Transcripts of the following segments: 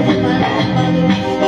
Thank you.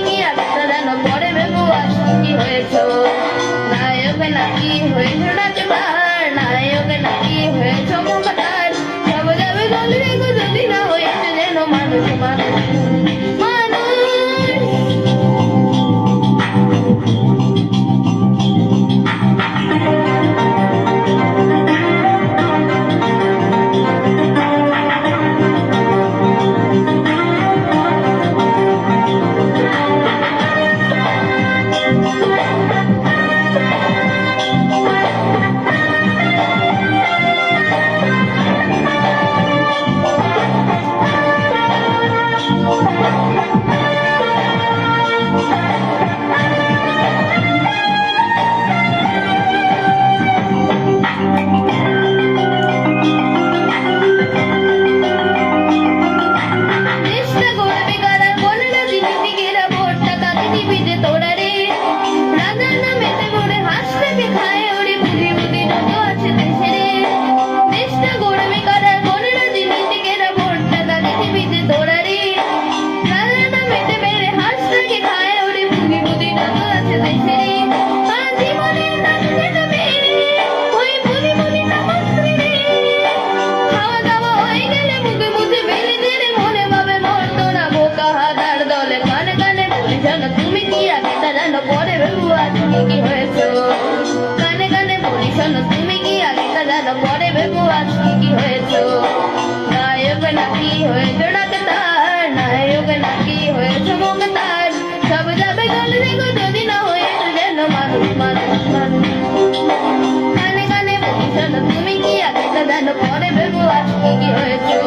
না পরে ভেবো আজকে কি হয়েছো? নায়ক নাকি হয়েছো ডাক্তার? নায়ক নাকি হয়েছো মুক্তার? সব যাবে গেল দেখো, যদি না হয়েছো যেন মানুষ মানুষ মানুষ কানে কানে বলছো তুমি কি আগে জানো? পরে ভেবো আজকে কি হয়েছো?